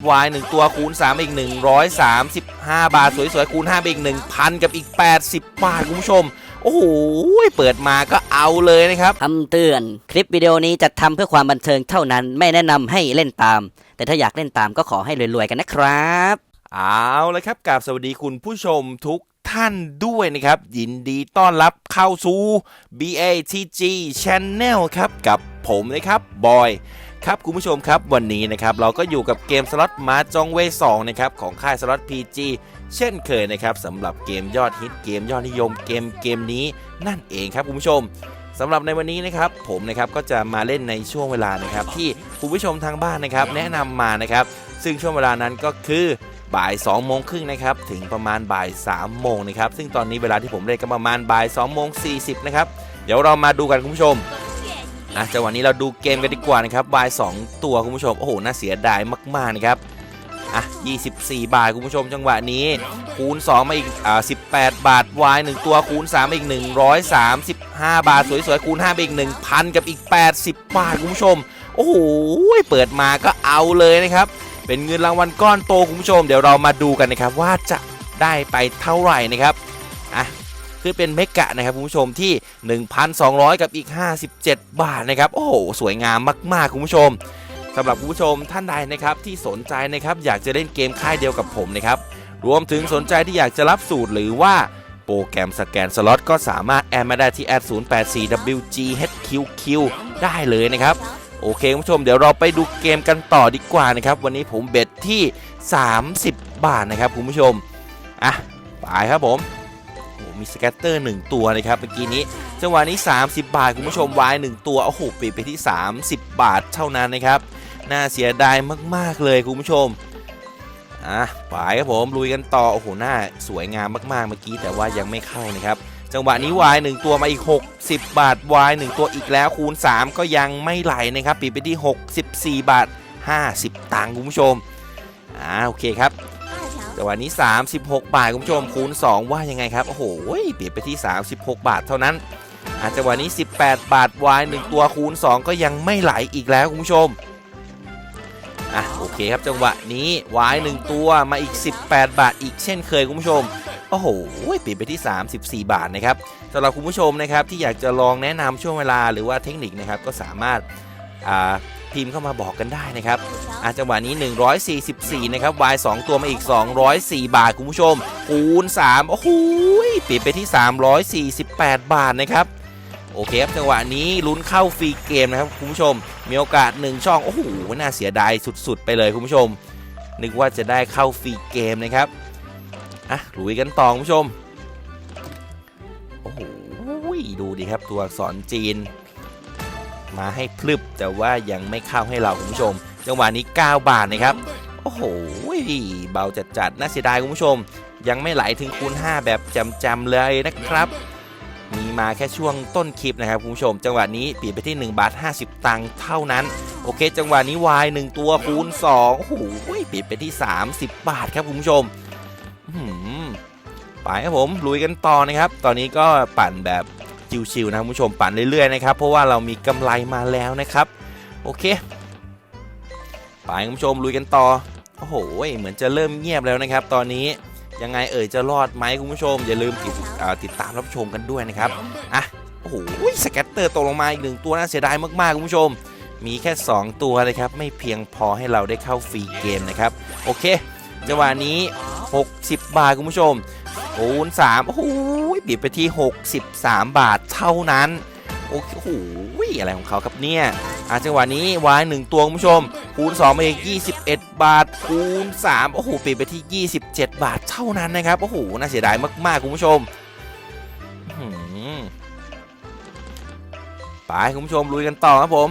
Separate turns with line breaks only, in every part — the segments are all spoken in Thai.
วายหนึ่งตัวคูณ3อีก 135 บาท สวยๆ คูณ5ไปอีก 1,000 กับอีก 80 บาท คุณผู้ชม โอ้โห เปิดมาก็เอาเลยนะครับ
คำเตือน คลิปวิดีโอนี้จัดทำเพื่อความบันเทิงเท่านั้น ไม่แนะนำให้เล่นตาม แต่ถ้าอยากเล่นตามก็ขอให้รวยๆ กันนะครับ
เอาละครับกราบสวัสดีคุณผู้ชมทุกท่านด้วยนะครับ ยินดีต้อนรับเข้าสู่ BATG Channel ครับ กับผมนะครับ บอย ครับคุณผู้ชมครับวันนี้นะครับเราก็อยู่กับเกมสล็อตมาจองเว2นะครับของค่ายสล็อต PG เช่นเคยนะครับสำหรับเกมยอดฮิตเกมยอดนิยมเกมเกมนี้นั่นเองครับคุณผู้ชมสำหรับในวันนี้นะครับผมนะครับก็จะมาเล่นในช่วงเวลานะครับที่คุณผู้ชมทางบ้านนะครับแนะนำมานะครับซึ่งช่วงเวลานั้นก็คือบ่าย2โมงครึ่งนะครับถึงประมาณบ่าย3โมงนะครับซึ่งตอนนี้เวลาที่ผมเล่นก็ประมาณบ่าย2โมง40นะครับเดี๋ยวเรามาดูกันคุณผู้ชม อะจังหวะนี้เราดูเกมกันดีกว่านะครับบาย2ตัวคุณผู้ชม โอ้โห น่าเสียดายมากๆนะครับ อะ 24 บาทคุณผู้ชม จังหวะนี้ คูณ 2 มาอีก อ่า 18 บาท Y 1ตัวคูณ 3 มาอีก 135 บาท สวยๆ คูณ 5 ไปอีก 1,000 กับอีก 80 บาทคุณผู้ชม โอ้โห เปิดมาก็เอาเลยนะครับ เป็นเงินรางวัลก้อนโตคุณผู้ชม เดี๋ยวเรามาดูกันนะครับว่าจะได้ไปเท่าไหร่นะครับ คือเป็นเมกะนะครับคุณผู้ชมที่ 1,200 กับอีก 57 บาทนะครับโอ้โหสวยงามมาก ๆ คุณผู้ชมสำหรับคุณผู้ชมท่านใดนะครับที่สนใจนะครับอยากจะเล่นเกมค่ายเดียวกับผมนะครับรวมถึงสนใจที่อยากจะรับสูตรหรือว่าโปรแกรมสแกนสล็อตก็สามารถแอดมาได้ที่แอด 084wghqq ได้เลยนะครับโอเคคุณผู้ชมเดี๋ยวเราไปดูเกมกันต่อดีกว่านะครับ วันนี้ผมเบ็ดที่ 30 บาทนะครับคุณผู้ชม อะ ไปครับผม มีสแกตเตอร์ 1 ตัวนะครับเมื่อกี้นี้จังหวะนี้ 30 บาทคุณผู้ชมวาย1ตัวโอ้โหปิดไปที่ 30 บาทเท่านั้นนะครับน่าเสียดายมากๆเลยคุณผู้ชมอะไปครับผมลุยกันต่อโอ้โหหน้าสวยงามมากๆเมื่อกี้แต่ว่ายังไม่เข้านะครับจังหวะนี้วาย1ตัวมาอีก 60 บาทวาย1ตัวอีกแล้วคูณ 3 ก็ยังไม่ไหลนะครับปิดไปที่ 64 บาท 50 ตังค์คุณผู้ชมอ่าโอเคครับ จังหวะนี้ 36 บาทคุณผู้ชมคูณ 2 ว่ายังไงครับ โอ้โหเปลี่ยนไปที่ 36 บาทเท่านั้นอาจังหวะนี้ 18 บาทวาย1ตัวคูณ 2 ก็ยังไม่ไหลอีกแล้วคุณผู้ชมอะโอเคครับจังหวะนี้วาย1ตัวมาอีก 18 บาทอีกเช่นเคยคุณผู้ชมโอ้โหเปลี่ยนไปที่ 34 บาทนะครับสำหรับคุณผู้ชมนะครับที่อยากจะลองแนะนำช่วงเวลาหรือว่าเทคนิคนะครับก็สามารถ พิมพ์เข้ามาบอกกันได้นะครับอาจังหวะนี้ 144 นะครับ Y 2 ตัวมาอีก 204 บาท คุณผู้ชม คูณ 3 โอ้โหปิดไปที่ 348 บาทนะครับ โอเคครับ จังหวะนี้ลุ้นเข้าฟรีเกมนะครับ คุณผู้ชม มีโอกาส 1 ช่อง โอ้โห น่าเสียดายสุด ๆ ไปเลยคุณผู้ชม นึกว่าจะได้เข้าฟรีเกมนะครับ อะลุยกันต่อคุณผู้ชม โอ้โห ดูดิครับ ตัวอักษรจีน มาให้พลึบแต่ว่ายังไม่เข้าให้เราคุณผู้ชม จังหวะนี้ 9 บาทนะครับ โอ้โหเบาจัดๆน่าเสียดายคุณผู้ชม ยังไม่ไหลถึงคูณ 5 แบบจำๆเลยนะครับ มีมาแค่ช่วงต้นคลิปนะครับคุณผู้ชม จังหวะนี้เปลี่ยนไปที่ 1 บาท 50 ตังค์เท่านั้น โอเค จังหวะนี้วาย1ตัวคูณ2โอ้โหเปลี่ยนไปที่ 30 บาทครับคุณผู้ชมไปครับผมลุยกันต่อนะครับ ตอนนี้ก็ปั่นแบบ ชิวๆนะคุณผู้ชมปั่นเรื่อยๆนะครับเพราะว่าเรามีกำไรมาแล้วนะครับ โอเคไปคุณผู้ชมลุยกันต่อโอ้โหเหมือนจะเริ่มเงียบแล้วนะครับ ตอนนี้ยังไงเอ่ยจะรอดไหมคุณผู้ชม อย่าลืมติดติดตามรับชมกันด้วยนะครับอะโอ้โหสแกตเตอร์ตกลงมาอีกหนึ่งตัวน่าเสียดายมากๆคุณผู้ชม มีแค่ 2 ตัวเลยครับ ไม่เพียงพอให้เราได้เข้าฟรีเกมนะครับ โอเคจังหวะนี้ 60 บาทคุณผู้ชมคูณ3โอ้โห บีบไปที่ 63 บาทเท่านั้น โอ้โหอะไรของเขาครับเนี่ยอะจังหวะนี้วายหนึ่งตัวคุณผู้ชม คูณ2มาอีก21 บาท คูณ3โอ้โหปิดไปที่ 27 บาทเท่านั้นนะครับ โอ้โห น่าเสียดายมากๆ คุณผู้ชมอื้อหือไปคุณผู้ชมลุยกันต่อครับผม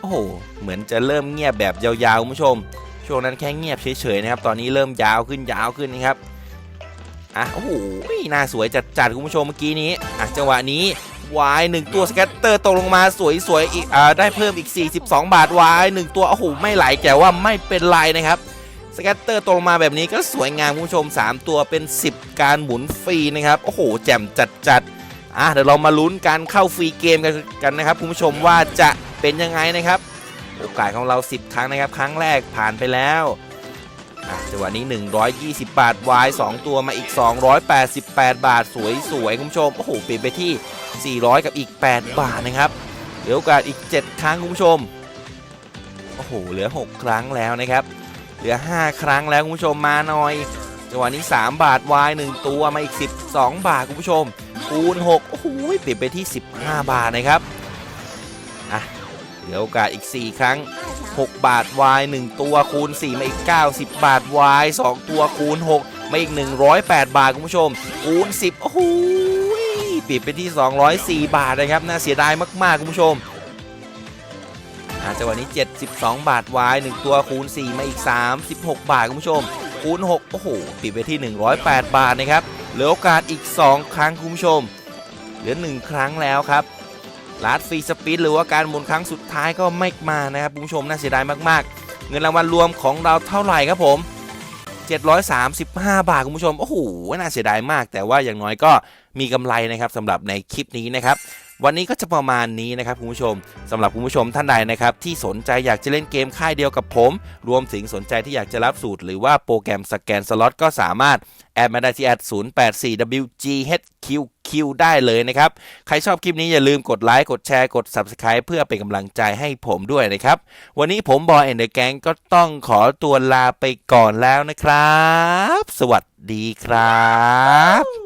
โอ้โห เหมือนจะเริ่มเงียบแบบยาวๆ คุณผู้ชม ช่วงนั้นแค่เงียบเฉยๆนะครับ ตอนนี้เริ่มยาวขึ้นยาวขึ้นนะครับ อะโอ้โหน่าสวยจัดๆคุณผู้ชมเมื่อกี้นี้อะจังหวะนี้วายหนึ่งตัวสแกตเตอร์ตกลงมาสวยๆอีกอ่าได้เพิ่มอีก 42 บาทวายหนึ่งตัวโอ้โหไม่ไหลแต่ว่าไม่เป็นไรนะครับสแกตเตอร์ตกลงมาแบบนี้ก็สวยงามคุณผู้ชม 3 ตัวเป็น 10 การหมุนฟรีนะครับโอ้โหแจ่มจัดๆอะเดี๋ยวเรามาลุ้นการเข้าฟรีเกมกันกันนะครับคุณผู้ชมว่าจะเป็นยังไงนะครับ โอกาสของเรา 10 ครั้งนะครับ ครั้งแรกผ่านไปแล้ว จังหวะนี้ 120 บาทวาย 2 ตัวมาอีก 288 บาทสวยสวยๆ คุณผู้ชม โอ้โห เปลี่ยนไปที่ 400 กับอีก 8 บาทนะครับ เหลือโอกาสอีก 7 ครั้งคุณผู้ชม โอ้โห เหลือ 6 ครั้งแล้วนะครับ เหลือ 5 ครั้งแล้วคุณผู้ชมมาหน่อย จังหวะนี้ 3 บาทวาย 1 ตัวมาอีก 12 บาทคุณผู้ชม คูณ 6 โอ้โห เปลี่ยนไปที่ 15 บาทนะครับ อะ เหลือโอกาสอีก 4 ครั้ง 6 บาทวาย1ตัวคูณ 4 มาอีก 90 บาทวาย2ตัวคูณ 6 มาอีก 108 บาท คุณผู้ชม คูณ 10 โอ้โหปลี่ยนไปที่ 204 บาทนะครับ น่าเสียดายมาก ๆ คุณผู้ชมอะจังหวะนี้ 72 บาทวาย1ตัวคูณ 4 มาอีก 36 บาท คุณผู้ชม คูณ 6 โอ้โห ปิดไปที่ 108 บาทนะครับ เหลือโอกาสอีก 2 ครั้งคุณผู้ชม เหลือ 1 ครั้งแล้วครับ ลัดฟรีสปีดหรือว่าการหมุนครั้งสุดท้ายก็ไม่มานะครับคุณผู้ชมน่าเสียดายมากๆ เงินรางวัลรวมของเราเท่าไหร่ครับผม 735 บาทคุณผู้ชมโอ้โหน่าเสียดายมาก แต่ว่าอย่างน้อยก็มีกำไรนะครับสำหรับในคลิปนี้นะครับ วันนี้ก็จะประมาณนี้นะครับคุณผู้ชมสำหรับคุณผู้ชมท่านใดนะครับที่สนใจอยากจะเล่นเกมค่ายเดียวกับผม รวมถึงสนใจที่อยากจะรับสูตร หรือว่าโปรแกรมสแกนสล็อตก็สามารถแอดมาได้ที่แอด 084WGHQQ ได้เลยนะครับ ใครชอบคลิปนี้อย่าลืมกดไลค์ กดแชร์ กด Subscribe เพื่อเป็นกำลังใจให้ผมด้วยนะครับ วันนี้ผมบอยแอนเดอร์แกงก็ต้องขอตัวลาไปก่อนแล้วนะครับ สวัสดีครับ